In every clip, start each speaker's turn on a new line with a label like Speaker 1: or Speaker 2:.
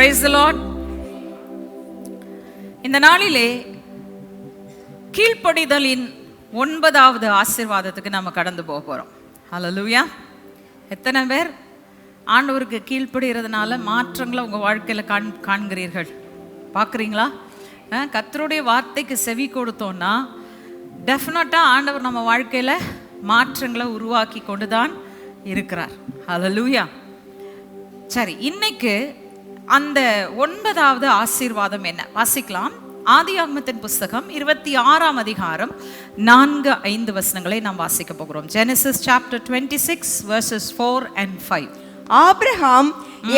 Speaker 1: Price Lord இந்த நாளிலே கீழ்ப்படிதலின் ஒன்பதாவது ஆசீர்வாதத்துக்கு நம்ம கடந்து போக போகிறோம் ஹalleluya எத்தனை பேர் ஆண்டவருக்கு கீழ்ப்படுகிறதுனால மாற்றங்களை உங்கள் வாழ்க்கையில் காண் காண்கிறீர்கள்? பார்க்குறீங்களா கத்தருடைய வார்த்தைக்கு செவி கொடுத்தோன்னா டெஃபினட்டாக ஆண்டவர் நம்ம வாழ்க்கையில் மாற்றங்களை உருவாக்கி கொண்டு தான் இருக்கிறார். ஹalleluya சரி இன்னைக்கு அந்த ஒன்பதாவது ஆசீர்வாதம் என்ன? வாசிக்கலாம். ஆதி ஆகமத்தின் புஸ்தகம் இருபத்தி ஆறாம் அதிகாரம் நான்கு ஐந்து வசனங்களை நாம் வாசிக்க போகிறோம். Genesis chapter twenty six verses four and five
Speaker 2: Abraham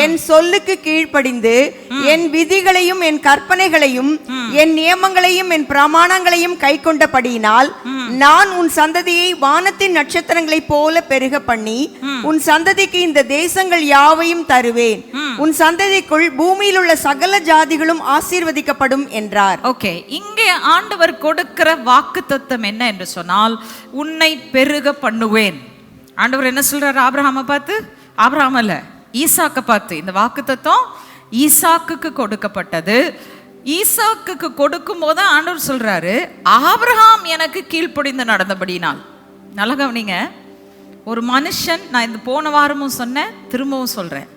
Speaker 2: என் சொல்லுக்கு கீழ்ப்படிந்து என் விதிகளையும் என் கற்பனைகளையும் என் நியமங்களையும் என் பிரமாணங்களையும் கைக்கொண்டபடியினால் நான் உன் சந்ததியை வானத்தின் நட்சத்திரங்களைப் போல பெருக பண்ணி உன் சந்ததிக்கு இந்த தேசங்கள் யாவையும் தருவேன். உன் சந்ததிக்குள் பூமியில் உள்ள சகல ஜாதிகளும் ஆசீர்வதிக்கப்படும் என்றார்.
Speaker 1: ஓகே இங்கே ஆண்டவர் கொடுக்கிற வாக்குத்தத்தம் என்ன என்று சொன்னால் உன்னை பெருக பண்ணுவேன். ஆண்டவர் என்ன சொல்றாரு ஆபிரகாமை பார்த்து? ஆபிரகாம் அல்ல ஈசாக்கை பார்த்து இந்த வாக்குத்தத்தம் ஈசாக்குக்கு கொடுக்கப்பட்டது. ஈசாக்குக்கு கொடுக்கும் போது ஆண்டவர் சொல்றாரு ஆபிரஹாம் எனக்கு கீழ்ப்படிந்து நடந்தபடினால் நல்ல கவனிங்க. ஒரு மனுஷன் நான் இந்த போன வாரமும் சொன்னேன் திரும்பவும் சொல்றேன்.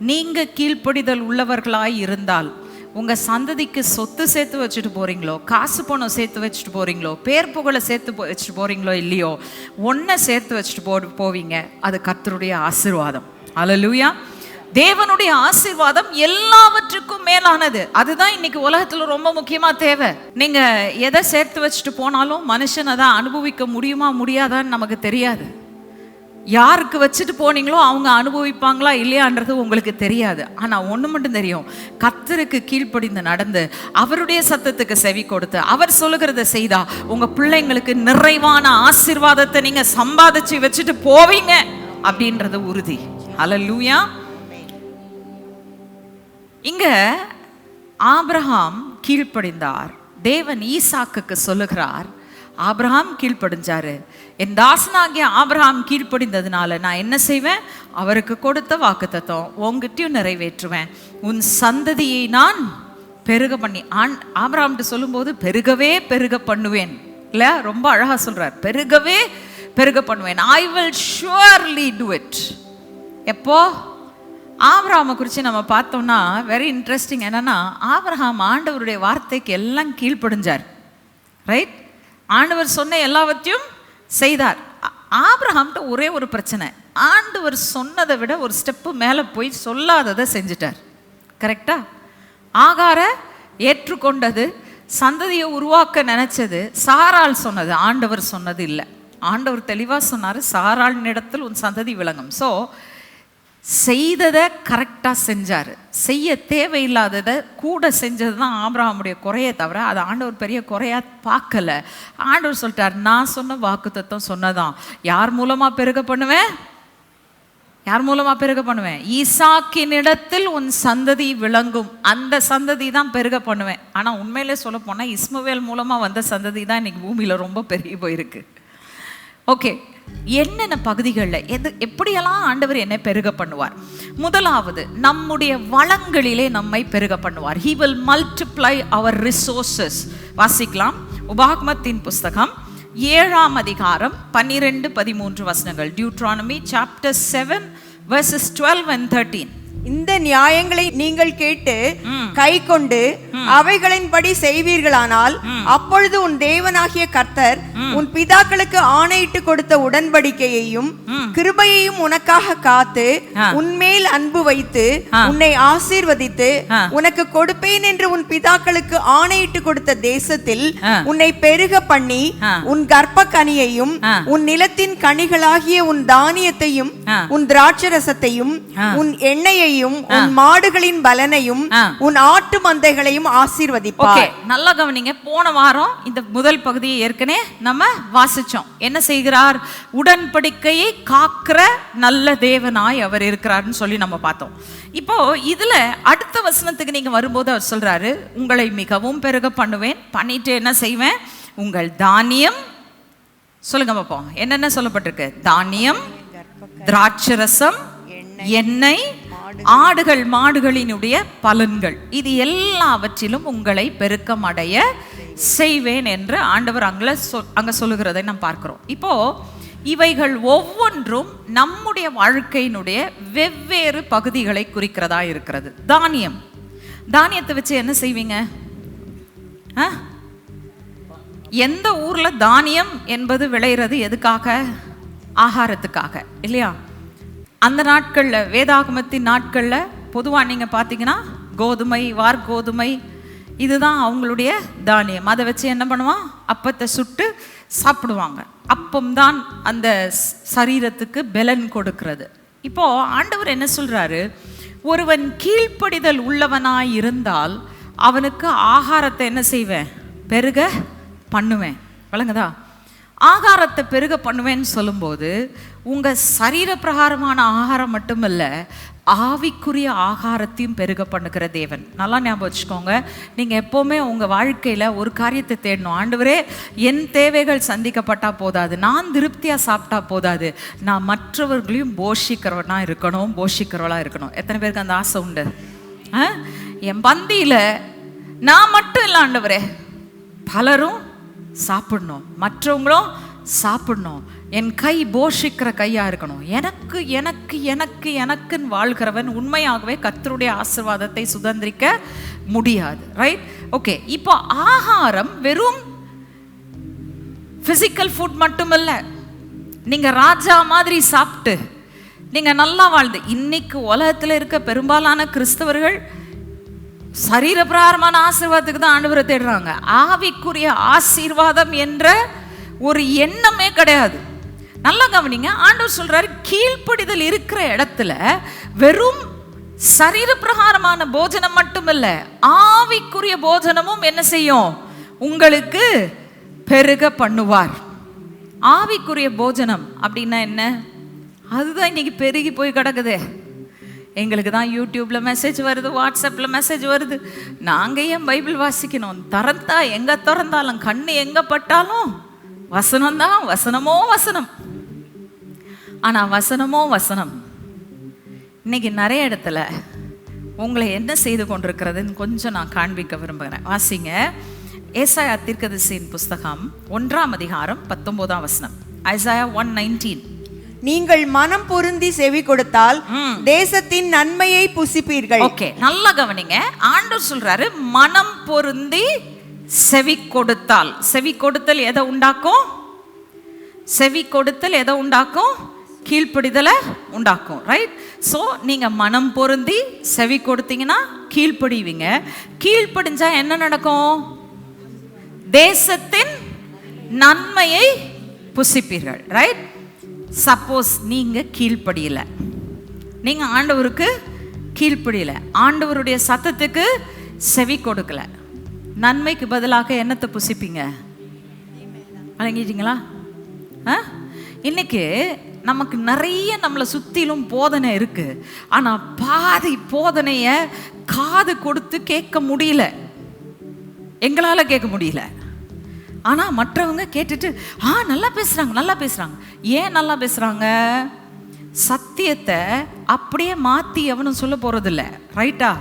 Speaker 1: நீங்க கீழ்ப்படிதல் உள்ளவர்களாய் இருந்தால் உங்கள் சந்ததிக்கு சொத்து சேர்த்து வச்சுட்டு போகிறீங்களோ காசு பணம் சேர்த்து வச்சுட்டு போகிறீங்களோ பேர் புகழை சேர்த்து வச்சுட்டு போகிறீங்களோ இல்லையோ ஒன்றை சேர்த்து வச்சுட்டு போ போவீங்க. அது கர்த்தருடைய ஆசீர்வாதம். அலலூயா தேவனுடைய ஆசீர்வாதம் எல்லாவற்றுக்கும் மேலானது. அதுதான் இன்னைக்கு உலகத்துல ரொம்ப முக்கியமா தேவை. நீங்க எதை சேர்த்து வச்சுட்டு போனாலும் மனுஷன் அதை அனுபவிக்க முடியுமா முடியாதான்னு நமக்கு தெரியாது. யாருக்கு வச்சுட்டு போனீங்களோ அவங்க அனுபவிப்பாங்களா இல்லையான்றது உங்களுக்கு தெரியாது. ஆனால் ஒன்று மட்டும் தெரியும். கத்தருக்கு கீழ்ப்படிந்து நடந்து அவருடைய சத்தத்துக்கு செவி கொடுத்து அவர் சொல்லுகிறத செய்தா உங்கள் பிள்ளைங்களுக்கு நிறைவான ஆசீர்வாதத்தை நீங்கள் சம்பாதிச்சு வச்சுட்டு போவீங்க அப்படின்றது உறுதி. ஹalleluya இங்க ஆப்ரஹாம் கீழ்ப்படிந்தார். தேவன் ஈசாக்குக்கு சொல்லுகிறார் ஆப்ரஹாம் கீழ்ப்படிஞ்சாரு. என் தாசனாகிய ஆப்ரஹாம் கீழ்ப்படிந்ததுனால நான் என்ன செய்வேன்? அவருக்கு கொடுத்த வாக்குத்தத்தம் உங்ககிட்டயும் நிறைவேற்றுவேன். உன் சந்ததியை நான் பெருக பண்ணி ஆண் ஆபிரகாம்கிட்ட சொல்லும்போது பெருகவே பெருக பண்ணுவேன். இல்ல? ரொம்ப அழகாக சொல்றார். பெருகவே பெருக பண்ணுவேன். I will surely do it எப்போ? ஆபிரகாமை குறித்து நம்ம பார்த்தோம்னா வெரி இன்ட்ரெஸ்டிங் என்னன்னா ஆப்ரஹாம் ஆண்டவருடைய வார்த்தைக்கு எல்லாம் கீழ்ப்படிஞ்சார். ரைட் ஆண்டவர் சொன்ன எல்லாவற்றையும் செய்தார். ஆப்ரஹாம்கிட்ட ஒரே ஒரு பிரச்சனை. ஆண்டவர் சொன்னதை விட ஒரு ஸ்டெப்பு மேலே போய் சொல்லாததை செஞ்சிட்டார். கரெக்டா ஆகார ஏற்றுக்கொண்டது சந்ததியை உருவாக்க நினைச்சது சாரால் சொன்னது. ஆண்டவர் சொன்னது இல்லை. ஆண்டவர் தெளிவாக சொன்னார் சாராளின் இடத்தில் உன் சந்ததி விளங்கும். ஸோ செய்ததை கரெக்டாக செஞ்சார். செய்ய தேவையில்லாததை கூட செஞ்சது தான் ஆபிரகாமுடைய குறையை தவிர அதை ஆண்டவர் பெரிய குறையாக பார்க்கல. ஆண்டவர் சொல்லிட்டார் நான் சொன்ன வாக்குத்தத்தம் சொன்னதான். யார் மூலமாக பெருக பண்ணுவேன்? யார் மூலமா பெருக பண்ணுவேன்? ஈசாக்கின் இடத்தில் உன் சந்ததி விளங்கும். அந்த சந்ததி தான் பெருக பண்ணுவேன். ஆனால் உண்மையிலே சொல்ல போனால் இஸ்மவேல் மூலமாக வந்த சந்ததி தான் இன்னைக்கு பூமியில் ரொம்ப பெருகி போயிருக்கு. ஓகே. என்னென்ன பகுதிகளில் எது எப்படியெல்லாம் ஆண்டவர் என்னை பெருக பண்ணுவார்? முதலாவது நம்முடைய வளங்களிலே நம்மை பெருக பண்ணுவார். He will multiply our resources வாசிக்கலாம். உபாகமத்தின் புஸ்தகம் ஏழாம் அதிகாரம் பன்னிரெண்டு பதிமூன்று வசனங்கள். Deuteronomy chapter seven verses twelve and thirteen
Speaker 2: இந்த நியாயங்களை நீங்கள் கேட்டு கை கொண்டு அவைகளின்படி செய்வீர்களானால் அப்பொழுது உன் தேவனாகிய கர்த்தர் உன் பிதாக்களுக்கு ஆணையிட்டு கொடுத்த உடன்படிக்கையையும் கிருபையையும் உனக்காக காத்து உன்மேல் அன்பு வைத்து உன்னை ஆசீர்வதித்து உனக்கு கொடுப்பேன் என்று உன் பிதாக்களுக்கு ஆணையிட்டு கொடுத்த தேசத்தில் உன்னை பெருக பண்ணி உன் கர்ப்ப கனியையும் உன் நிலத்தின் கனிகளாகிய உன் தானியத்தையும் உன் திராட்சரசத்தையும் உன் எண்ணெயையும் உன் மாடுகளின் பலனையும் உன் ஆட்டு மந்தைகளையும் ஆசீர்வதிப்பார்.
Speaker 1: நல்லா கவனிங்க. போன வாரம் இந்த முதல் பகுதியை ஏற்கனவே நம்ம வாசிச்சோம். என்ன செய்கிறார்? உடன்படிக்கையை காக்கிற நல்ல தேவனாய் அவர் இருக்கிறார்னு சொல்லி நம்ம பார்த்தோம். இப்போ இதுல அடுத்த வசனத்துக்கு நீங்க வரும்போது அவர் சொல்றாரு உங்களை மிகவும் பெருக பண்ணுவேன் பண்ணிட்டு என்ன செய்வேன்? உங்கள் தானியம் சொல்லுங்க பார்ப்போம் என்னென்ன சொல்லப்பட்டிருக்கு? தானியம் திராட்சரசம் எண்ணெய் ஆடுகள் மாடுகளினுடைய பலன்கள். இது எல்லாவற்றிலும் உங்களை பெருக்கம் அடைய செய்வேன் என்று ஆண்டவர் அங்கே சொல் அங்கே சொல்லுகிறதை நாம் பார்க்கிறோம். இப்போ இவைகள் ஒவ்வொன்றும் நம்முடைய வாழ்க்கையினுடைய வெவ்வேறு பகுதிகளை குறிக்கிறதா இருக்கிறது. தானியம். தானியத்தை வச்சு என்ன செய்வீங்க? ஆ? எந்த ஊர்ல தானியம் என்பது விளையிறது எதுக்காக? ஆகாரத்துக்காக இல்லையா? அந்த நாட்களில் வேதாகமத்தின் நாட்களில் பொதுவாக நீங்கள் பார்த்தீங்கன்னா கோதுமை வார்கோதுமை இதுதான் அவங்களுடைய தானியம். அதை வச்சு என்ன பண்ணுவான் அப்பத்தை சுட்டு சாப்பிடுவாங்க. அப்பம்தான் அந்த சரீரத்துக்கு பெலன் கொடுக்கிறது. இப்போ ஆண்டவர் என்ன சொல்கிறாரு ஒருவன் கீழ்ப்படிதல் உள்ளவனாய் இருந்தால் அவனுக்கு ஆகாரத்தை என்ன செய்வேன்? பெருக பண்ணுவேன். வழங்குதா ஆகாரத்தை பெருக பண்ணுவேன்னு சொல்லும்போது உங்கள் சரீர பிரகாரமான ஆகாரம் மட்டுமில்லை ஆவிக்குரிய ஆகாரத்தையும் பெருக பண்ணுகிற தேவன். நல்லா ஞாபகம் வச்சுக்கோங்க. நீங்கள் எப்போவுமே உங்கள் வாழ்க்கையில் ஒரு காரியத்தை தேடணும். ஆண்டவரே என் தேவைகள் சந்திக்கப்பட்டால் போதாது. நான் திருப்தியாக சாப்பிட்டா போதாது. நான் மற்றவர்களையும் போஷிக்கிறவனாக இருக்கணும் போஷிக்கிறவளாக இருக்கணும். எத்தனை பேருக்கு அந்த ஆசை உண்டு? ஆ? என் பந்தியில் நான் மட்டும் இல்லை ஆண்டவரே. பலரும் சாப்பிடணும். மற்றவங்களும் சாப்பிடணும். என் கை போஷிக்கிற கையா இருக்கணும். எனக்கு எனக்கு எனக்கு எனக்குன்னு வாழ்கிறவன் உண்மையாகவே கத்தருடைய ஆசீர்வாதத்தை சுதந்திரிக்க முடியாது. ரைட் ஓகே இப்போ ஆகாரம் வெறும் பிசிக்கல் ஃபுட் மட்டும் இல்லை நீங்க ராஜா மாதிரி சாப்பிட்டு நீங்க நல்லா வாழ்ந்து இன்னைக்கு உலகத்தில் இருக்க பெரும்பாலான கிறிஸ்தவர்கள் சரீரபிரகாரமான ஆசீர்வாதத்துக்கு தான் ஆண்டவரை தேடுறாங்க. ஆவிக்குரிய ஆசீர்வாதம் என்ற ஒரு எண்ணமே கிடையாது. நல்லா கவனிங்க. ஆண்டவர் சொல்றாரு கீழ்ப்படிதல் இருக்கிற இடத்துல வெறும் சரீர பிரகாரமான போஜனம் மட்டுமல்ல ஆவிக்குரிய போஜனமும் என்ன செய்யும்? உங்களுக்கு பெருக பண்ணுவார். ஆவிக்குரிய போஜனம் அப்படின்னா என்ன? அதுதான் இன்னைக்கு பெருகி போய் கிடக்குதே. எங்களுக்கு தான் யூடியூப்ல மெசேஜ் வருது வாட்ஸ்அப்ல மெசேஜ் வருது. நாங்க ஏன் பைபிள் வாசிக்கணும்? திறந்தா எங்க திறந்தாலும் கண்ணு எங்க பட்டாலும் வசனம் தான் வசனமோ வசனம். ஆனா வசனமோ வசனம். இன்னைக்கு நிறைய இடத்துல உங்களை என்ன செய்து கொண்டிருக்கிறதுன்னு கொஞ்சம் நான் காண்பிக்க விரும்புகிறேன். வாசிங்க. ஏசாயா தீர்க்கதரிசியின் புஸ்தகம் ஒன்றாம் அதிகாரம் பத்தொன்பதாம் வசனம். Isaiah one nineteen.
Speaker 2: நீங்கள் மனம் பொருந்தி செவி கொடுத்தால் தேசத்தின் நன்மையை புசிப்பீர்கள்.
Speaker 1: ஓகே நல்லா கவனிங்க. ஆண்டவர் சொல்றாரு மனம் பொருந்தி செவி கொடுத்தால். செவி கொடுத்தல் எதை உண்டாக்கும்? செவி கொடுத்தல் எதை உண்டாக்கும்? கீழ்ப்படிதலை உண்டாக்கும் ரைட் ஸோ நீங்கள் மனம் பொருந்தி செவி கொடுத்தீங்கன்னா கீழ்ப்படிவீங்க. கீழ்ப்படிஞ்சா என்ன நடக்கும்? தேசத்தின் நன்மையை புசிப்பீர்கள் ரைட் சப்போஸ் நீங்கள் கீழ்ப்படியலை. நீங்கள் ஆண்டவருக்கு கீழ்ப்படியல. ஆண்டவருடைய சத்தத்துக்கு செவி கொடுக்கல. நன்மைக்கு பதிலாக என்னத்தை புசிப்பீங்க? வழங்கிட்டீங்களா ஆ? இன்னைக்கு நமக்கு நிறைய நம்மளை சுத்திலும் போதனை இருக்கு. ஆனா பாதி போதனைய காது கொடுத்து கேட்க முடியல. எங்களால கேட்க முடியல. ஆனா மற்றவங்க கேட்டுட்டு ஆ நல்லா பேசுறாங்க நல்லா பேசுறாங்க. ஏன் நல்லா பேசுறாங்க? சத்தியத்தை அப்படியே மாத்தி எவனும் சொல்ல போகிறதில்ல ரைட்டா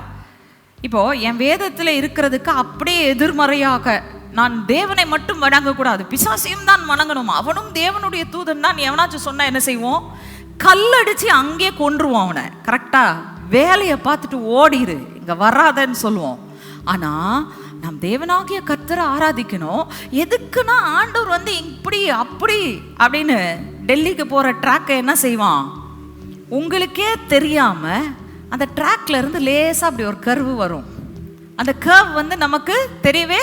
Speaker 1: இப்போ என் வேதத்தில் இருக்கிறதுக்கு அப்படியே எதிர்மறையாக நான் தேவனை மட்டும் வணங்கக்கூடாது. பிசாசையும் தான் வணங்கணும். அவனும் தேவனுடைய தூதன் தான். எவனாச்சும் சொன்னா என்ன செய்வோம்? கல்லடிச்சு அங்கேயே கொன்றுவோம் அவனை. கரெக்டா வேலையை பார்த்துட்டு ஓடிடு இங்க வராதன்னு சொல்லுவோம். ஆனா நம் தேவனாகிய கர்த்தரை ஆராதிக்கணும். எதுக்குன்னா ஆண்டவர் வந்து இப்படி அப்படி அப்படின்னு டெல்லிக்கு போற ட்ராக்கை என்ன செய்வான்? உங்களுக்கே தெரியாம அந்த ட்ராக்ல இருந்து லேசா அப்படி ஒரு கர்வு வரும். அந்த கர்வ் வந்து நமக்கு தெரியவே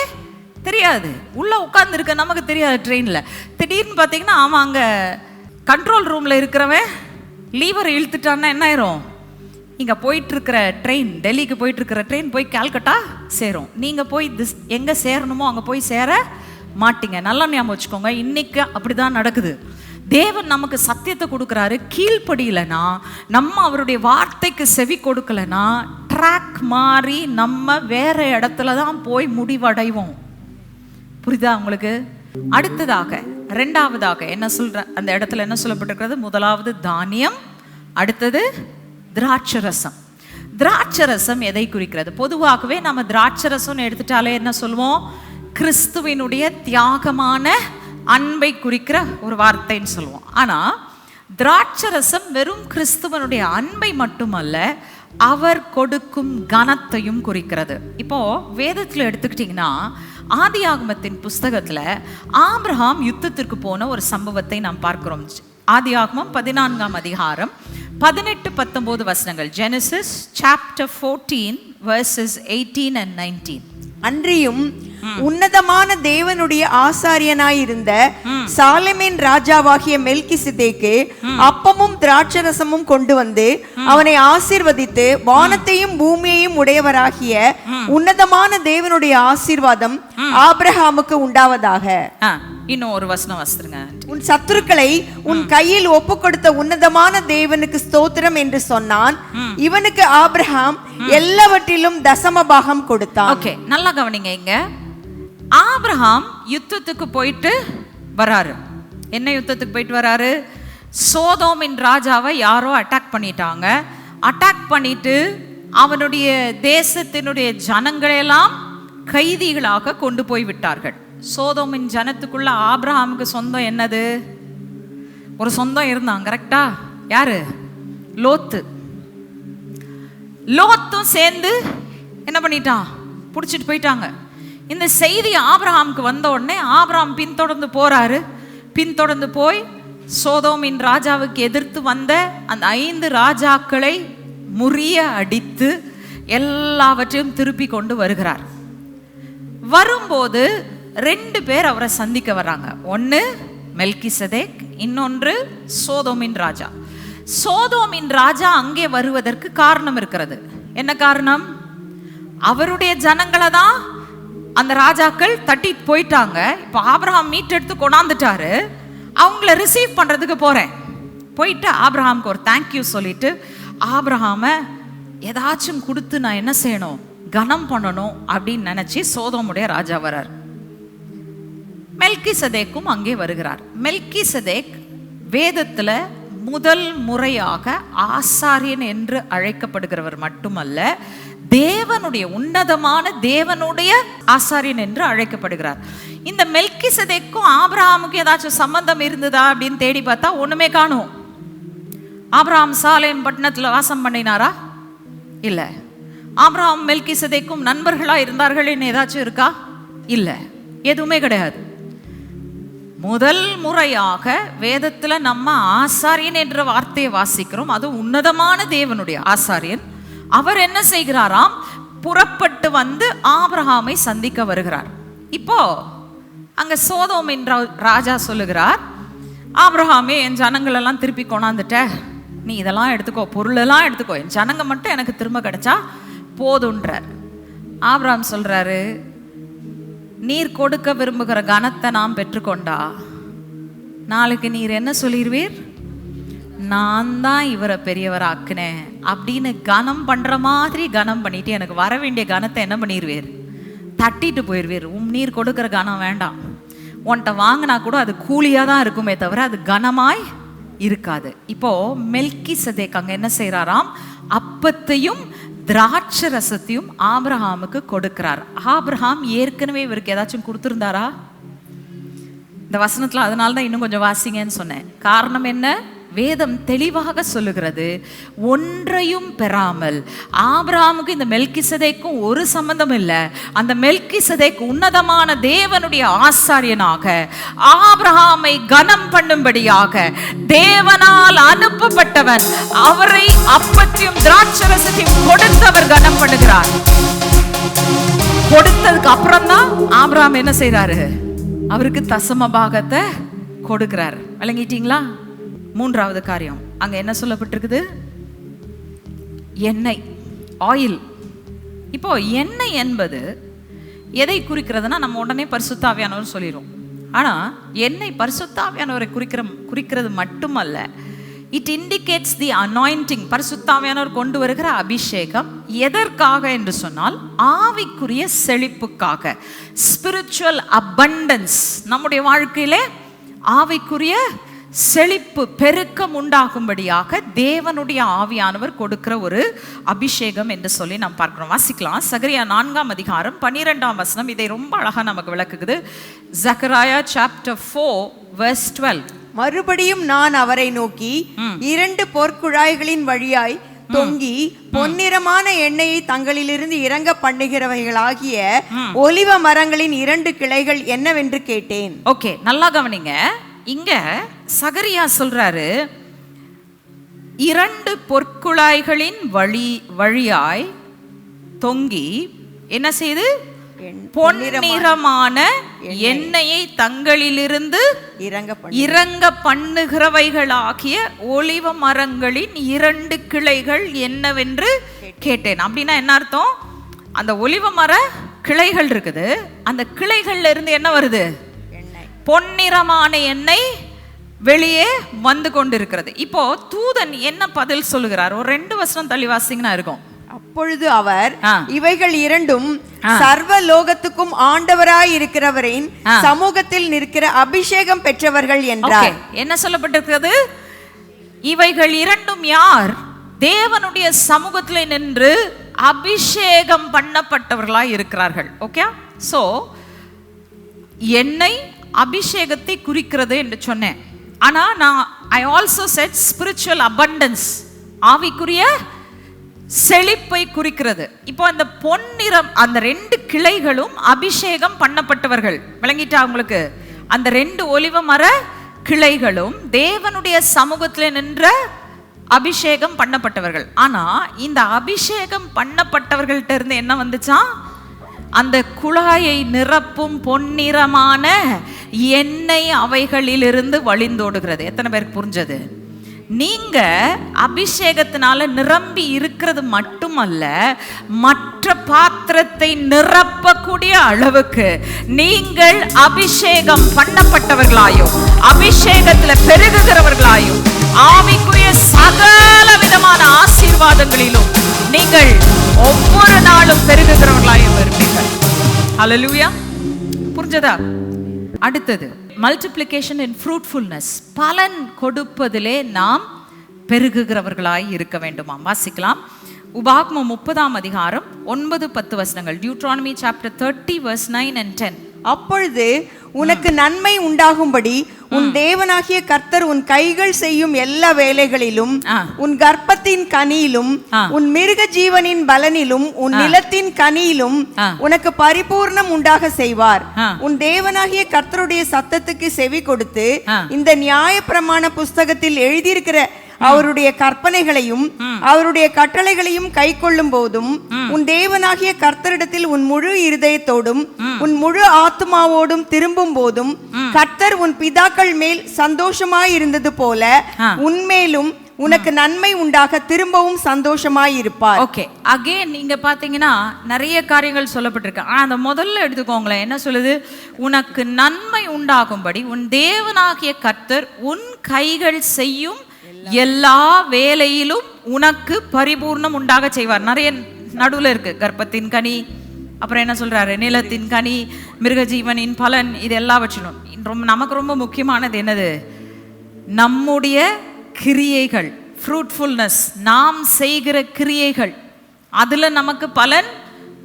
Speaker 1: தெரியாது. உள்ள உட்கார்ந்துருக்க நமக்கு தெரியாது ட்ரெயின்ல திடீர்னு பார்த்தீங்கன்னா அவன் அங்க கண்ட்ரோல் ரூம்ல இருக்கிறவன் லீவர் இழுத்துட்டான்னா என்ன ஆயிரும்? இங்க போயிட்டு இருக்கிற ட்ரெயின் டெல்லிக்கு போயிட்டு இருக்கிற ட்ரெயின் போய் கால்கட்டா சேரும். நீங்க போய் திஸ் எங்க சேரணுமோ அங்க போய் சேர மாட்டீங்க. நல்லா ஞாபகம் வச்சுக்கோங்க. இன்னைக்கு அப்படிதான் நடக்குது. தேவன் நமக்கு சத்தியத்தை கொடுக்குறாரு. கீழ்ப்படியிலனா நம்ம அவருடைய வார்த்தைக்கு செவி கொடுக்கலனா ட்ராக் மாறி நம்ம வேற இடத்துல தான் போய் முடிவடைவோம். புரியுதா உங்களுக்கு? அடுத்ததாக ரெண்டாவதாக என்ன சொல்ற அந்த இடத்துல என்ன சொல்லப்பட்டிருக்கிறது? முதலாவது தானியம் அடுத்தது திராட்சரசம். திராட்சரசம் எதை குறிக்கிறது? பொதுவாகவே நம்ம திராட்சரசம்னு எடுத்துட்டாலே என்ன சொல்லுவோம்? கிறிஸ்துவினுடைய தியாகமான அன்பை குறிக்கிற ஒரு வார்த்தைன்னு சொல்லுவோம். ஆனால் திராட்சரசம் வெறும் கிறிஸ்துவனுடைய அன்பை மட்டுமல்ல அவர் கொடுக்கும் கனத்தையும் குறிக்கிறது. இப்போ வேதத்தில் எடுத்துக்கிட்டிங்கன்னா ஆதியாகமத்தின் புஸ்தகத்தில் ஆம்ரஹாம் யுத்தத்திற்கு போன ஒரு சம்பவத்தை நாம் பார்க்கிறோம். ஆதியாகமம் பதினான்காம் அதிகாரம் பதினெட்டு பத்தொம்போது வசனங்கள். Genesis chapter fourteen verses eighteen and nineteen
Speaker 2: அன்றியும் உன்னதமான தேவனுடைய ஆசாரியனாயிருந்த சாலமேன் ராஜாவாகிய மெல்கிசிதேக்கு அப்பமும் திராட்சரசமும் கொண்டு வந்து அவனை ஆசீர்வதித்து வானத்தையும் பூமியையும் உடையவராகிய உன்னதமான தேவனுடைய ஆசீர்வாதம் ஆபிரகாமுக்கு உண்டாவதாக.
Speaker 1: இன்னும் ஒரு வசனம் வசிருங்க
Speaker 2: உன் சத்துருக்களை உன் கையில் ஒப்பு கொடுத்த உன்னதமான தேவனுக்கு ஸ்தோத்திரம் என்று சொன்னான். இவனுக்கு ஆபிரகாம் எல்லாவற்றிலும் தசம பாகம் கொடுத்தான்.
Speaker 1: ஓகே நல்லா கவனிங்க இங்க. ஆப்ரஹாம் யுத்தத்துக்கு போயிட்டு வராரு. என்ன யுத்தத்துக்கு போயிட்டு வராரு? சோதோமின் ராஜாவை யாரோ அட்டாக் பண்ணிட்டாங்க. அட்டாக் பண்ணிட்டு அவனுடைய தேசத்தினுடைய ஜனங்களையெல்லாம் கைதிகளாக கொண்டு போய் விட்டார்கள். சோதோமின் ஜனத்துக்குள்ள ஆப்ரஹாமுக்கு சொந்தம் என்னது? ஒரு சொந்தம் இருந்தான் கரெக்டா யாரு? லோத்து. லோத்தும் சேர்ந்து என்ன பண்ணிட்டான்? பிடிச்சிட்டு போயிட்டாங்க. இந்த செய்தி ஆபிரகாமுக்கு வந்த உடனே ஆபிரகாம் பின்தொடர்ந்து போறாரு. பின்தொடர்ந்து போய் சோதோமின் ராஜாவுக்கு எதிர்த்து வந்த அந்த ஐந்து ராஜாக்களை முறிய அடித்து எல்லாவற்றையும் திருப்பி கொண்டு வருகிறார். வரும்போது ரெண்டு பேர் அவரை சந்திக்க வர்றாங்க. ஒன்று மெல்கிசதேக் இன்னொன்று சோதோமின் ராஜா. சோதோமின் ராஜா அங்கே வருவதற்கு காரணம் இருக்கிறது. என்ன காரணம்? அவருடைய ஜனங்களை தான் அந்த ராஜாக்கள் தட்டி போயிட்டாங்க. இப்போ ஆபிரகாம் மீட்டெடுத்து கொண்டாந்துட்டாரு. அவங்கள ரிசீவ் பண்ணுறதுக்கு போகிறேன் போயிட்டு ஆப்ரஹாம்க்கு ஒரு தேங்க்யூ சொல்லிட்டு ஆப்ரஹாமை ஏதாச்சும் கொடுத்து நான் என்ன செய்யணும்? கனம் பண்ணணும்? அப்படின்னு நினச்சி சோதமுடைய ராஜா வரார் மெல்கி சதேக்கும் அங்கே வருகிறார். மெல்கி சதேக் வேதத்தில் முதல் முறையாக ஆசாரியன் என்று அழைக்கப்படுகிறவர் மட்டுமல்ல தேவனுடைய உன்னதமான தேவனுடைய ஆசாரியன் என்று அழைக்கப்படுகிறார். இந்த மெல்கி சதைக்கும் ஆபிரஹாமுக்கும் ஏதாச்சும் சம்பந்தம் இருந்ததா அப்படின்னு தேடி பார்த்தா ஒண்ணுமே காணும். ஆபிரஹாம் சாலையம் பட்டணத்துல வாசம் பண்ணினாரா? இல்ல. ஆபிரஹாம் மெல்கி சதைக்கும் நண்பர்களா இருந்தார்கள்னு ஏதாச்சும் இருக்கா? இல்ல. எதுவுமே கிடையாது. முதல் முறையாக வேதத்துல நம்ம ஆசாரியன் என்ற வார்த்தையை வாசிக்கிறோம். அது உன்னதமான தேவனுடைய ஆசாரியன். அவர் என்ன செய்கிறாராம்? புறப்பட்டு வந்து ஆபிரகாமை சந்திக்க வருகிறார். இப்போ அங்க சோதோம் என்ற ராஜா சொல்லுகிறார் ஆபிரகாமே என் ஜனங்களெல்லாம் திருப்பி கொண்டாந்துட்ட. நீ இதெல்லாம் எடுத்துக்கோ பொருளெல்லாம் எடுத்துக்கோ. என் ஜனங்க மட்டும் எனக்கு திரும்ப கிடைச்சா போதுன்றார் ஆபிரகாம் சொல்றாரு நீர் கொடுக்க விரும்புகிற கனத்தை நாம் பெற்றுக்கொண்டா? நாளைக்கு நீர் என்ன சொல்லிடுவீர் நான் தான் இவரை பெரியவராக்குனேன் அப்படின்னு கனம் பண்ணுற மாதிரி கனம் பண்ணிட்டு எனக்கு வர வேண்டிய கனத்தை என்ன பண்ணிடுவீர் தட்டிட்டு போயிடுவீர் உம் நீர் கொடுக்குற கனம் வேண்டாம். உன்கிட்ட வாங்கினா கூட அது கூலியாக தான் இருக்குமே தவிர அது கனமாய் இருக்காது. இப்போ மெல்கி சதேக் அங்கே என்ன செய்கிறாராம் அப்பத்தையும் திராட்சை ரசத்தையும் ஆப்ரஹாமுக்கு கொடுக்கிறார். ஆப்ரஹாம் ஏற்கனவே இவருக்கு ஏதாச்சும் கொடுத்துருந்தாரா? இந்த வசனத்தில் அதனால தான் இன்னும் கொஞ்சம் வாசிங்கன்னு சொன்னேன். காரணம் என்ன? வேதம் தெளிவாக சொல்லுகிறது ஒன்றையும் பெறாமல். ஆபிரகாமுக்கு இந்த மெல்கிசதைக்கும் ஒரு சம்பந்தம் இல்லை. அந்த மெல்கி சதைக்கு உன்னதமான தேவனுடைய ஆசாரியனாக ஆபிரகாமை கனம் பண்ணும்படியாக தேவனால் அனுப்பப்பட்டவன் அவரை அப்பத்தையும் திராட்சரசத்தையும் கொடுத்தவர் கனம் பண்ணுகிறார். கொடுத்ததுக்கு அப்புறம் தான் ஆபிரகாம் என்ன செய்றாரு அவருக்கு தசம பாகத்தை கொடுக்கிறார். விளங்கிட்டீங்களா? மூன்றாவது காரியம். அங்க என்ன சொல்லப்பட்டிருக்குது? எண்ணெய் ஆயில் இப்போ எண்ணெய் என்பது எதை குறிக்கிறதுனா நம்ம உடனே பரிசுத்தாவியானவர் சொல்லிடுவோம் ஆனா எண்ணெய் பரிசுத்தாவியானவரை குறிக்கிற குறிக்கிறது மட்டுமல்ல இட் இண்டிகேட்ஸ் தி அனாயிண்டிங் பரிசுத்தாவியானவர் கொண்டு வருகிற அபிஷேகம் எதற்காக என்று சொன்னால் ஆவிக்குரிய செழிப்புக்காக. ஸ்பிரிச்சுவல் அபண்டன்ஸ் நம்முடைய வாழ்க்கையிலே ஆவிக்குரிய செழிப்பு பெருக்கம் உண்டாகும்படியாக தேவனுடைய ஆவியானவர் கொடுக்கிற ஒரு அபிஷேகம் என்று சொல்லி நாம் பார்க்கிறோம். வாசிக்கலாம். சகரியா நான்காம் அதிகாரம் பன்னிரெண்டாம் வசனம். இதை ரொம்ப அழகா நமக்கு விளக்குது. Zechariah chapter four verse twelve
Speaker 2: மறுபடியும் நான் அவரை நோக்கி இரண்டு பொற்குழாய்களின் வழியாய் தொங்கி பொன்னிறமான எண்ணெயை தங்களிலிருந்து இறங்க பண்ணுகிறவைகளாகிய ஒலிவ மரங்களின் இரண்டு கிளைகள் என்னவென்று கேட்டேன்.
Speaker 1: ஓகே நல்லா கவனிங்க. இங்க சகரியா சொல்றாரு இரண்டு பொற்குழாய்களின் வழி வழியாய் தொங்கி என்ன செய்து? பொன்னிறமான எண்ணெயை. தங்களிலிருந்து
Speaker 2: இறங்க பண்ணு
Speaker 1: இறங்க பண்ணுகிறவைகளாகிய ஒலிவ மரங்களின் இரண்டு கிளைகள் என்னவென்று கேட்டேன். அப்படின்னா என்ன அர்த்தம்? அந்த ஒலிவ மர கிளைகள் இருக்குது. அந்த கிளைகள்ல இருந்து என்ன வருது? பொன்னிறமான எண்ணெய் வெளியே வந்து கொண்டிருக்கிறது. இப்போ தூதன் என்ன பதில் சொல்லுகிறார்? ஒரு ரெண்டு வசனம் தள்ளி வாசிங்கன்னா இருக்கும்.
Speaker 2: அப்பொழுது அவர். இவைகள் இரண்டும் சர்வ லோகத்துக்கும் ஆண்டவராய் இருக்கிறவரின் சமூகத்தில் நிற்கிற அபிஷேகம் பெற்றவர்கள் என்றார்.
Speaker 1: என்ன சொல்லப்பட்டிருக்கிறது? இவைகள் இரண்டும் யார்? தேவனுடைய சமூகத்திலே நின்று அபிஷேகம் பண்ணப்பட்டவர்களாய் இருக்கிறார்கள். ஓகே. சோ எண்ணெய் அபிஷேகத்தை குறிக்கிறது என்று சொன்னேன். ஆனால் நான் I also said spiritual abundance ஆவிக்குரிய செழிப்பை குறிக்கிறது. இப்போ அந்த பொன்னிறம் அந்த ரெண்டு கிளைகளும் அபிஷேகம் பண்ணப்பட்டவர்கள். விளங்கிட்டா அவங்களுக்கு அந்த ரெண்டு ஒலிவ மர கிளைகளும் தேவனுடைய சமூகத்தில் நின்ற அபிஷேகம் பண்ணப்பட்டவர்கள். ஆனால் இந்த அபிஷேகம் பண்ணப்பட்டவர்கள்ட்ட இருந்து என்ன வந்துச்சான் அந்த குழாயை நிரப்பும் பொன்னிறமான எண்ணெய் அவைகளிலிருந்து வழிந்தோடுகிறது. எத்தனை பேருக்கு புரிஞ்சது? நீங்க அபிஷேகத்தினால நிரம்பி இருக்கிறது மட்டுமல்ல மற்ற பாத்திரத்தை நிரப்பக்கூடிய அளவுக்கு நீங்கள் அபிஷேகம் பண்ணப்பட்டவர்களாயும் அபிஷேகத்துல பெருகுகிறவர்களாயும் ஆவிக்குரிய சகல விதமான ஆசீர்வாதங்களிலும் நீங்கள் ஒவ்வொரு நாளும் பெருகுகிறவர்களாயும் இருப்பீர்கள். ஹalleluya புரிஞ்சதா? அடுத்தது மல்டிப்ளிகேஷன் இன் ஃப்ரூட்ஃபுல்னஸ் பலன் கொடுப்பதிலே நாம் பெருகுகிறவர்களாய் இருக்க வேண்டுமாம். வாசிக்கலாம். உபாக்மம் முப்பதாம் அதிகாரம் ஒன்பது பத்து வசனங்கள். Deuteronomy chapter thirty verse nine and ten
Speaker 2: அப்பொழுது உனக்கு நன்மை உண்டாகும்படி உன் தேவனாகிய கர்த்தர் உன் கைகள் செய்யும் எல்லா வேலைகளிலும். உன் கர்ப்பத்தின் கனியிலும். உன் மிருக ஜீவனின் பலனிலும் உன் நிலத்தின் கனியிலும். உனக்கு பரிபூர்ணம் உண்டாக செய்வார். உன் தேவனாகிய கர்த்தருடைய சத்தத்துக்கு செவி கொடுத்து. இந்த நியாயப்பிரமாண புஸ்தகத்தில் எழுதியிருக்கிற அவருடைய கற்பனைகளையும் அவருடைய கட்டளைகளையும் கை கொள்ளும் போதும் உன் தேவனாகிய கர்த்தரிடத்தில் உன் முழு இருதயத்தோடும் உன் முழு ஆத்மாவோடும் திரும்பும் போதும் கர்த்தர் உன் பிதாக்கள் மேல் சந்தோஷமாய் இருந்தது போல. உன்மேலும் உனக்கு நன்மை உண்டாக திரும்பவும் சந்தோஷமாய் இருப்பார்
Speaker 1: ஓகே அகைன் நீங்க பாத்தீங்கன்னா நிறைய காரியங்கள் சொல்லப்பட்டிருக்கு. ஆனா அந்த முதல்ல எடுத்துக்கோங்களேன் என்ன சொல்லுது? உனக்கு நன்மை உண்டாகும்படி உன் தேவனாகிய கர்த்தர் உன் கைகள் செய்யும் எல்லா வேலையிலும் உனக்கு பரிபூர்ணம் உண்டாக செய்வார். நிறைய நடுவில் இருக்கு. கர்ப்பத்தின் கனி அப்புறம் என்ன சொல்றாரு? நிலத்தின் கனி மிருகஜீவனின் பலன் இது எல்லாவற்றிலும். ரொம்ப நமக்கு ரொம்ப முக்கியமானது என்னது? நம்முடைய கிரியைகள் ஃப்ரூட்ஃபுல்னஸ் நாம் செய்கிற கிரியைகள் அதில் நமக்கு பலன்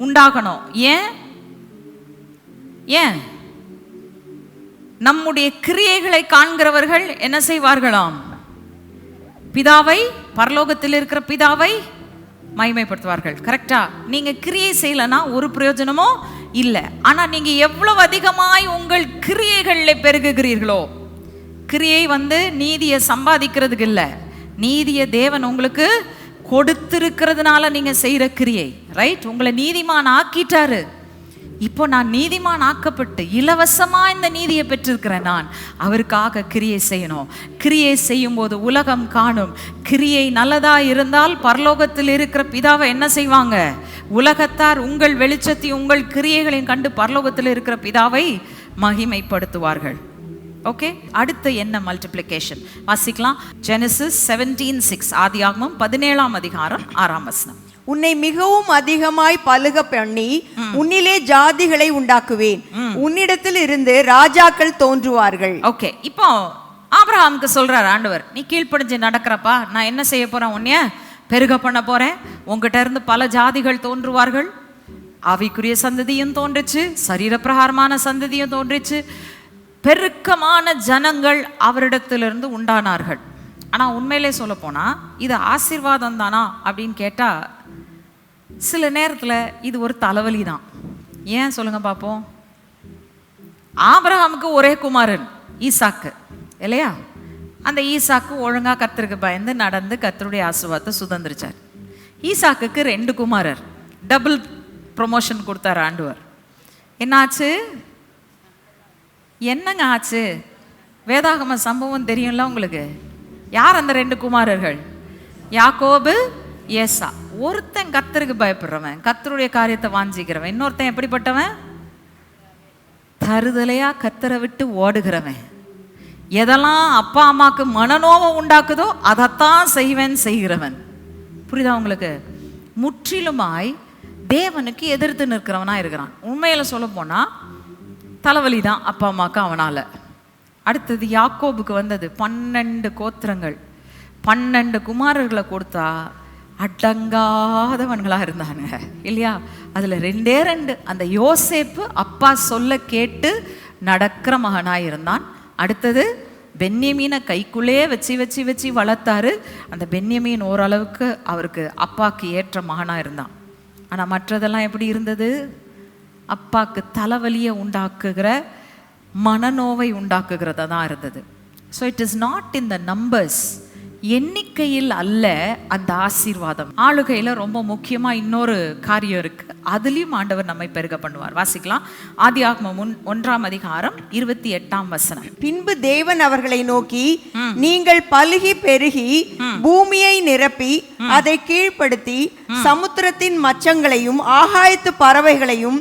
Speaker 1: உண்டாகணும். ஏன்? ஏன்? நம்முடைய கிரியைகளை காண்கிறவர்கள் என்ன செய்வார்களாம்? பிதாவை பரலோகத்தில் இருக்கிற பிதாவை மகிமைப்படுத்துவார்கள். கரெக்டா நீங்க கிரியை செய்யலனா ஒரு பிரயோஜனமோ இல்லை. ஆனா நீங்க எவ்வளவு அதிகமாய் உங்கள் கிரியைகளில் பெருகுகிறீர்களோ? கிரியை வந்து நீதியை சம்பாதிக்கிறதுக்கு இல்லை. நீதியை தேவன் உங்களுக்கு கொடுத்திருக்கிறதுனால நீங்க செய்யற கிரியை. ரைட் உங்களை நீதிமான் ஆக்கிட்டாரு. இப்போ நான் நீதிமான் ஆக்கப்பட்டு இலவசமா இந்த நீதியை பெற்றிருக்கிறேன் நான். அவருக்காக கிரியை செய்யணும். கிரியை செய்யும் போது உலகம் காணும். கிரியை நல்லதா இருந்தால் பரலோகத்தில் இருக்கிற பிதாவை என்ன செய்வாங்க? உலகத்தார் உங்கள் வெளிச்சத்தை உங்கள் கிரியைகளையும் கண்டு பரலோகத்தில் இருக்கிற பிதாவை மகிமைப்படுத்துவார்கள். ஓகே? அடுத்து என்ன மல்டிப்ளிகேஷன் வாசிக்கலாம். ஜெனசிஸ் செவன்டீன் சிக்ஸ் ஆதியாகமம் பதினேழாம் அதிகாரம் ஆறாம் வசனம்.
Speaker 2: உன்னை மிகவும் அதிகமாய் பலுக பண்ணி உன்னிலே ஜாதிகளை உண்டாக்குவேன். உன்னிடத்தில் இருந்து ராஜாக்கள் தோன்றுவார்கள்.
Speaker 1: ஓகே இப்போ ஆபிரகாமுக்கு சொல்றார் ஆண்டவர் நீ கீழ்ப்படிஞ்சு நடக்கிறப்பா நான் என்ன செய்ய போறேன் உன்னைய? பெருக பண்ண போறேன். உங்ககிட்ட இருந்து பல ஜாதிகள் தோன்றுவார்கள். ஆவிக்குரிய சந்ததியும் தோன்றுச்சு சரீரப்பிரகாரமான சந்ததியும் தோன்றுச்சு. பெருக்கமான ஜனங்கள் அவரிடத்திலிருந்து உண்டானார்கள். ஆனால் உண்மையிலே சொல்ல போனால் இது ஆசீர்வாதம் தானா அப்படின்னு கேட்டால் சில நேரத்தில் இது ஒரு தலைவலி தான். ஏன் சொல்லுங்கள் பார்ப்போம் ஆபரகாமுக்கு ஒரே குமாரன் ஈசாக்கு இல்லையா? அந்த ஈசாக்கு ஒழுங்காக கர்த்தருக்கு பயந்து நடந்து கத்தருடைய ஆசீர்வாதத்தை சுதந்திரிச்சார். ஈசாக்குக்கு ரெண்டு குமாரர் டபுள் ப்ரொமோஷன் கொடுத்தார் ஆண்டுவர். என்னாச்சு? என்னங்க ஆச்சு? வேதாகம சம்பவம் தெரியும்ல உங்களுக்கு? யார் அந்த ரெண்டு குமாரர்கள்? யாக்கோபு ஏசா. ஒருத்தன் கத்தருக்கு பயப்படுறவன் கத்தருடைய காரியத்தை வாஞ்சிக்கிறவன் இன்னொருத்தன் எப்படிப்பட்டவன்? தருதலையா கத்தரை விட்டு ஓடுகிறவன். எதெல்லாம் அப்பா அம்மாக்கு மனநோவை உண்டாக்குதோ அதைத்தான் செய்வேன் செய்கிறவன். புரியுதா உங்களுக்கு? முற்றிலுமாய் தேவனுக்கு எதிர்த்து நிற்கிறவனா இருக்கிறான். உண்மையில சொல்ல போனா தலைவலி தான் அப்பா அம்மாக்கு அவனால. அடுத்தது யாக்கோபுக்கு வந்தது பன்னெண்டு கோத்திரங்கள். பன்னெண்டு குமாரர்களை கொடுத்தா அடங்காதவன்களாக இருந்தாங்க இல்லையா? அதில் ரெண்டே ரெண்டு. அந்த யோசேப்பு அப்பா சொல்ல கேட்டு நடக்கிற மகனாக இருந்தான். அடுத்தது பென்யமீனை கைக்குள்ளே வச்சு வச்சு வச்சு வளர்த்தாரு. அந்த பென்யமீன் ஓரளவுக்கு அவருக்கு அப்பாவுக்கு ஏற்ற மகனாக இருந்தான். ஆனால் மற்றதெல்லாம் எப்படி இருந்தது? அப்பாக்கு தலைவலியை உண்டாக்குகிற மனநோவை உண்டாக்குகிறதா தான் இருந்தது. So it is not in the numbers எண்ணிக்கையில் அல்ல அந்த ஆசீர்வாதம். ஆளுகையில் ரொம்ப முக்கியமாக இன்னொரு காரியம் இருக்குது அதுலேயும் ஆண்டவர் நம்மை பெருக பண்ணுவார். வாசிக்கலாம். ஆதி முன் ஒன்றாம் அதிகாரம் இருபத்தி எட்டாம் வசனம்.
Speaker 2: பின்பு தேவன் அவர்களை நோக்கி நீங்கள் பலுகி பெருகி பூமியை நிரப்பி அதை கீழ்ப்படுத்தி சமுத்திரத்தின் மச்சங்களையும் ஆகாயத்து பறவைகளையும்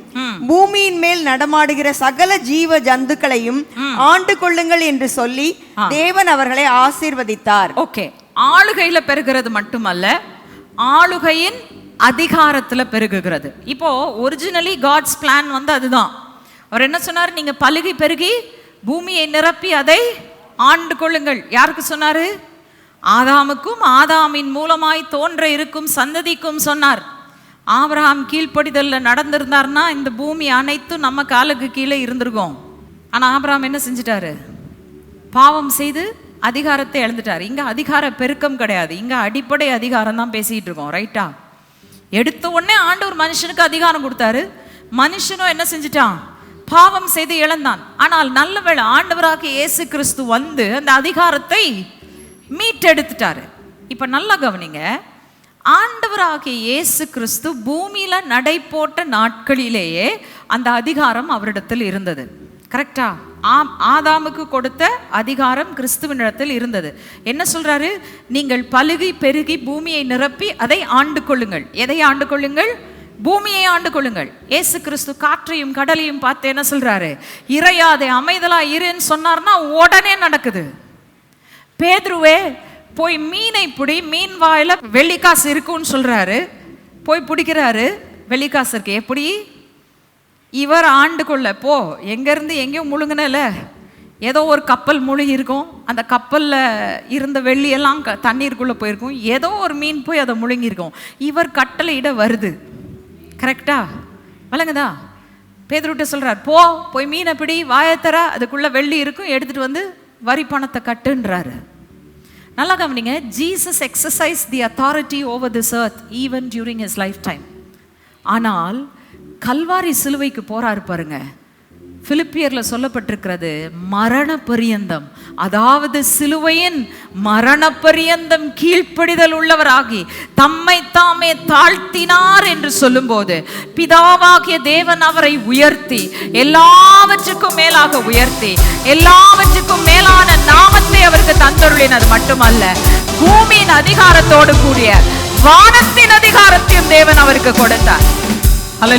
Speaker 2: பூமியின் மேல் நடமாடுகிற சகல ஜீவ ஜந்துக்களையும் ஆண்டு கொள்ளுங்கள் என்று சொல்லி தேவன் அவர்களை ஆசீர்வதித்தார்.
Speaker 1: ஓகே. ஆளுகையில பெருகிறது மட்டுமல்ல ஆளுகையின் அதிகாரத்தில் பெருகுகிறது. இப்போ ஒரிஜினலி காட்ஸ் பிளான் வந்து அதுதான். அவர் என்ன சொன்னார்? நீங்க பழுகி பெருகி பூமியை நிரப்பி அதை ஆண்டு கொள்ளுங்கள். யாருக்கு சொன்னாரு? ஆதாமுக்கும் ஆதாமின் மூலமாய் தோன்ற இருக்கும் சந்ததிக்கும் சொன்னார். ஆபிரகாம் கீழ்ப்படிதலில் நடந்திருந்தார்னா இந்த பூமி அனைத்தும் நம்ம காலுக்கு கீழே இருந்திருக்கும். ஆனால் ஆபராம் என்ன செஞ்சிட்டாரு? பாவம் செய்து அதிகாரத்தை இழந்துட்டார். இங்கே அதிகார பெருக்கம் கிடையாது. இங்கே அடிப்படை அதிகாரம் தான் பேசிகிட்டு இருக்கோம். ரைட்டா? எடுத்த உடனே ஆண்டவர் மனுஷனுக்கு அதிகாரம் கொடுத்தாரு. மனுஷனும் என்ன செஞ்சிட்டான்? பாவம் செய்து இழந்தான். ஆனால் நல்ல வேளை ஆண்டவராக இயேசு கிறிஸ்து வந்து அந்த அதிகாரத்தை மீட்டெடுத்துட்டாரு. இப்ப நல்லா கவனிங்க. ஆண்டவராகிய இயேசு கிறிஸ்து பூமியில நடை போட்ட நாட்களிலேயே அந்த அதிகாரம் அவரிடத்தில் இருந்தது. கரெக்டா ஆம் ஆதாமுக்கு கொடுத்த அதிகாரம் கிறிஸ்துவனிடத்தில் இருந்தது. என்ன சொல்றாரு? நீங்கள் பழுகி பெருகி பூமியை நிரப்பி அதை ஆண்டு கொள்ளுங்கள். எதை ஆண்டு கொள்ளுங்கள்? பூமியை ஆண்டு கொள்ளுங்கள். ஏசு கிறிஸ்து காற்றையும் கடலையும் பார்த்து என்ன சொல்றாரு? இறையாதே அமைதலா இருன்னு சொன்னார்னா உடனே நடக்குது. பேதுருவே போய் மீனை பிடி மீன் வாயில வெள்ளிக்காசு இருக்குன்னு சொல்றாரு. போய் பிடிக்கிறாரு. வெள்ளிக்காசு இருக்கு. எப்படி? இவர் ஆண்டு கொள்ள போ எங்கேருந்து எங்கேயோ முழுங்கினல ஏதோ ஒரு கப்பல் முழுகி இருக்கும். அந்த கப்பலில் இருந்த வெள்ளியெல்லாம் க தண்ணீருக்குள்ளே போயிருக்கும். ஏதோ ஒரு மீன் போய் அதை முழுங்கியிருக்கும் இவர் கட்டளையிட வருது. கரெக்டா வழங்குதா பேதருட்ட சொல்கிறார் போ போய் மீனை பிடி வாயத்தர அதுக்குள்ளே வெள்ளி இருக்கும் எடுத்துட்டு வந்து வரி பணத்தை கட்டுன்றாரு. நல்லா கவனிங்க Jesus exercise the authority over this earth even during his lifetime ஆனால் கல்வாரி சிலுவைக்கு போறாரு பாருங்க. பிலிப்பியர்ல சொல்லப்பட்டிருக்கிறது மரண பரியந்தம் அதாவது சிலுவையின் மரண பரியந்தம் கீழ்ப்படிதல் உள்ளவராகி தம்மை தாமே தாழ்த்தினார் என்று சொல்லும்போது பிதாவாகிய தேவன் அவரை உயர்த்தி எல்லாவற்றுக்கும் மேலாக உயர்த்தி எல்லாவற்றுக்கும் மேலான நாமத்தை அவருக்கு தந்தருளினது மட்டுமல்ல பூமியின் அதிகாரத்தோடு கூடிய வானத்தின் அதிகாரத்தையும் தேவன் அவருக்கு கொடுத்தார். అలా